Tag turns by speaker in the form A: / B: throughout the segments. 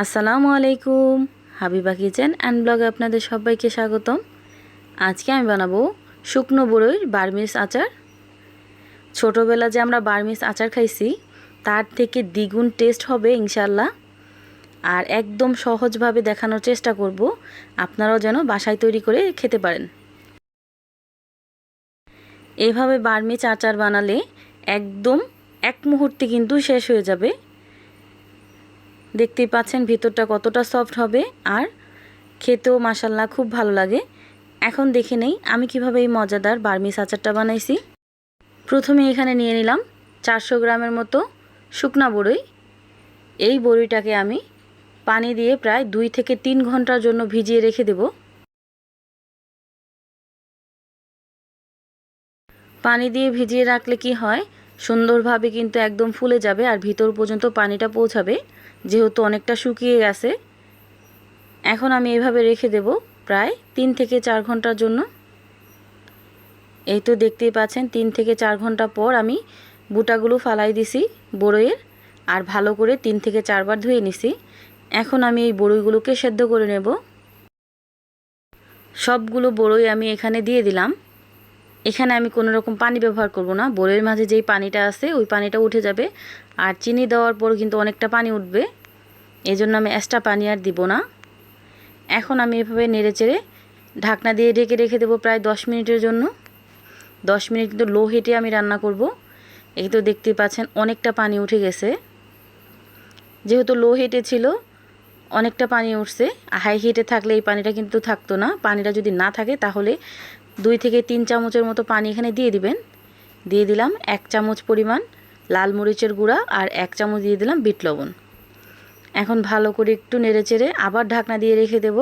A: আসসালামু আলাইকুম। Habiba kitchen and ব্লগে আপনাদের সবাইকে স্বাগতম। আজকে আমি বানাবো শুকনো বড়ইর বার্মিস আচার। ছোটোবেলা যে আমরা বার্মিস আচার খাইছি, তার থেকে দ্বিগুণ টেস্ট হবে ইনশাল্লাহ আর একদম সহজভাবে দেখানোর চেষ্টা করব, আপনারাও যেন বাসায় তৈরি করে খেতে পারেন। এভাবে বার্মিস আচার বানালে একদম এক মুহূর্তে কিন্তু শেষ হয়ে যাবে। দেখতেই পাচ্ছেন ভিতরটা কতটা সফট হবে আর খেতেও মাসাল্লা খুব ভালো লাগে। এখন দেখে নেই আমি কীভাবে এই মজাদার বার্মিস আচারটা বানাইছি। প্রথমে এখানে নিয়ে নিলাম চারশো গ্রামের মতো শুকনা বড়ই। এই বড়িটাকে আমি পানি দিয়ে প্রায় দুই থেকে তিন ঘণ্টার জন্য ভিজিয়ে রেখে দেব। পানি দিয়ে ভিজিয়ে রাখলে কি হয়? সুন্দরভাবে কিন্তু একদম ফুলে যাবে আর ভিতর পর্যন্ত পানিটা পৌঁছাবে। যেহেতু অনেকটা শুকিয়ে গেছে, এখন আমি এভাবে রেখে দেব প্রায় তিন থেকে চার ঘণ্টার জন্য। এই তো দেখতেই পাচ্ছেন, তিন থেকে চার ঘণ্টা পর আমি বুটাগুলো ফালাই দিছি বড়ইয়ের, আর ভালো করে তিন থেকে চারবার ধুয়ে নিছি। এখন আমি এই বড়ইগুলোকে সেদ্ধ করে নেব। সবগুলো বড়ই আমি এখানে দিয়ে দিলাম। এখানে আমি কোনো রকম পানি ব্যবহার করব না। বোরের মাঝে যেই পানিটা আছে, ওই পানিটা উঠে যাবে। আর চিনি দেওয়ার পর কিন্তু অনেকটা পানি উঠবে। এই জন্য আমি এক্সট্রা পানি আর দিব না। এখন আমি এভাবে নেড়ে চেড়ে ঢাকনা দিয়ে ঢেকে রেখে দেবো প্রায় দশ মিনিটের জন্য। দশ মিনিট কিন্তু লো হিটে আমি রান্না করব। এই তো দেখতেই পাচ্ছেন অনেকটা পানি উঠে গেছে। যেহেতু লো হিটে ছিল, অনেকটা পানি উঠছে। হাই হিটে থাকলে এই পানিটা কিন্তু থাকতো না। পানিটা যদি না থাকে, তাহলে দুই থেকে তিন চামচের মতো পানি এখানে দিয়ে দিবেন। দিয়ে দিলাম এক চামচ পরিমাণ লাল মরিচের গুঁড়া আর এক চামচ দিয়ে দিলাম বিট লবণ। এখন ভালো করে একটু নেড়ে চেড়ে আবার ঢাকনা দিয়ে রেখে দেব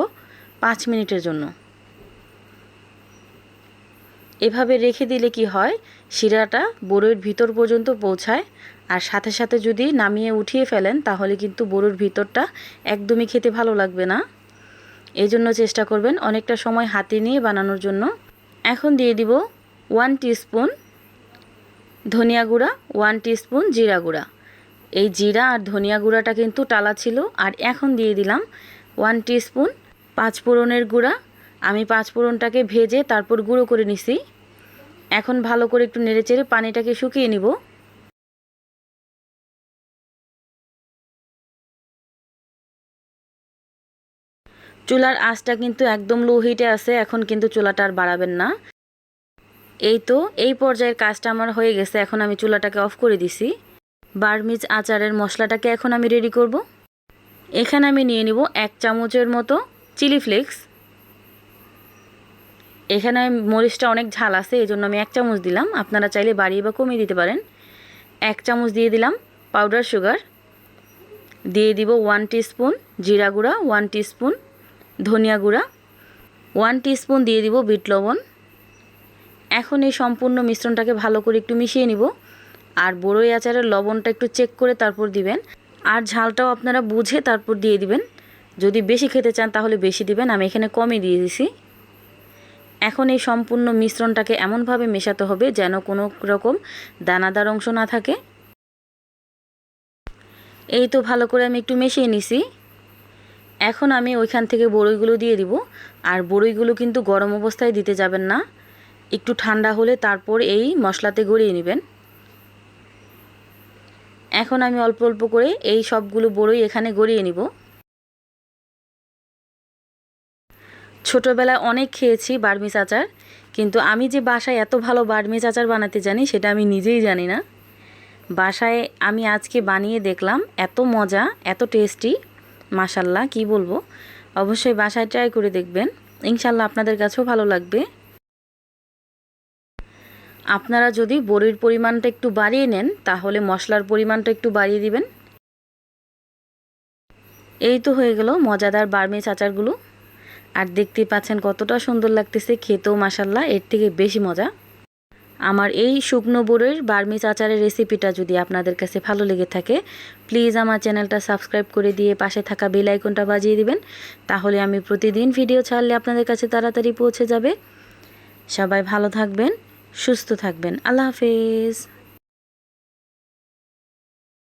A: পাঁচ মিনিটের জন্য। এভাবে রেখে দিলে কি হয়, শিরাটা বড়োর ভিতর পর্যন্ত পৌঁছায় আর সাথে সাথে যদি নামিয়ে উঠিয়ে ফেলেন তাহলে কিন্তু বড়োর ভিতরটা একদমই খেতে ভালো লাগবে না। এই জন্য চেষ্টা করবেন অনেকটা সময় হাতে নিয়ে বানানোর জন্য। এখন দিয়ে দিব ওয়ান টিস্পুন ধনিয়া গুঁড়া ওয়ান টিস্পুন জিরা গুঁড়া। এই জিরা আর ধনিয়া গুঁড়াটা কিন্তু টালা ছিল, আর এখন দিয়ে দিলাম ওয়ান টিস্পুন পাঁচফোড়নের গুঁড়া। আমি পাঁচফোড়নটাকে ভেজে তারপর গুঁড়ো করে নিছি। এখন ভালো করে একটু নেড়েচেড়ে পানিটাকে শুকিয়ে নিব। চুলার আঁচটা কিন্তু একদম লো হিটে আছে, এখন কিন্তু চুলাটা আর বাড়াবেন না। এই তো, এই পর্যায়ের কাজটা আমার হয়ে গেছে, এখন আমি চুলাটাকে অফ করে দিছি। বার্মিজ আচারের মশলাটাকে এখন আমি রেডি করব। এখানে আমি নিয়ে নিব এক চামচের মতো চিলি ফ্লেক্স। এখানে মরিচটা অনেক ঝাল আছে এই জন্য আমি এক চামচ দিলাম। আপনারা চাইলে বাড়িয়ে বা কমিয়ে দিতে পারেন। এক চামচ দিয়ে দিলাম পাউডার সুগার দিয়ে দিব ওয়ান টিস্পুন জিরা গুঁড়া ওয়ান টিস্পুন ধনিয়া গুঁড়া ওয়ান টিস্পুন দিয়ে দিব বিট লবণ। এখন এই সম্পূর্ণ মিশ্রণটাকে ভালো করে একটু মিশিয়ে নিব। আর বড়ই আচারের লবণটা একটু চেক করে তারপর দিবেন। আর ঝালটাও আপনারা বুঝে তারপর দিয়ে দিবেন। যদি বেশি খেতে চান তাহলে বেশি দিবেন, আমি এখানে কমই দিয়ে দিছি। এখন এই সম্পূর্ণ মিশ্রণটাকে এমনভাবে মেশাতে হবে যেন কোনো রকম দানাদার অংশ না থাকে। এই তো ভালো করে আমি একটু মিশিয়ে নিছি। এখন আমি ওইখান থেকে বড়ইগুলো দিয়ে দিব। আর বড়ইগুলো কিন্তু গরম অবস্থায় দিতে যাবেন না। একটু ঠান্ডা হলে তারপর এই মশলাতে গড়িয়ে নেবেন। এখন আমি অল্প অল্প করে এই সবগুলো বড়ই এখানে গড়িয়ে নিব। ছোটোবেলায় অনেক খেয়েছি বার্মিস আচার, কিন্তু আমি যে বাসায় এত ভালো বার্মিস আচার বানাতে জানি সেটা আমি নিজেই জানি না। বাসায় আমি আজকে বানিয়ে দেখলাম, এত মজা, এত টেস্টি। মাসাল্লাহ কি বলব? অবশ্যই বাসায় ট্রাই করে দেখবেন। ইনশাল্লাহ আপনাদের কাছেও ভালো লাগবে। আপনারা যদি বড়ির পরিমাণটা একটু বাড়িয়ে নেন, তাহলে মশলার পরিমাণটা একটু বাড়িয়ে দিবেন। এই তো হয়ে গেল মজাদার বার্মিস আচারগুলো আর দেখতেই পাচ্ছেন কতটা সুন্দর লাগতেছে, খেতেও মাসাল্লাহ এর থেকে বেশি মজা। আমার এই শুকনো বুড়োর বার্মিস আচারের রেসিপিটা যদি আপনাদের কাছে ভালো লেগে থাকে প্লিজ আমার চ্যানেলটা সাবস্ক্রাইব করে দিয়ে পাশে থাকা বেল আইকনটা বাজিয়ে দিবেন। তাহলে আমি প্রতিদিন ভিডিও ছাড়লে আপনাদের কাছে তাড়াতাড়ি পৌঁছে যাবে। সবাই ভালো থাকবেন, সুস্থ থাকবেন। আল্লাহ হাফেজ।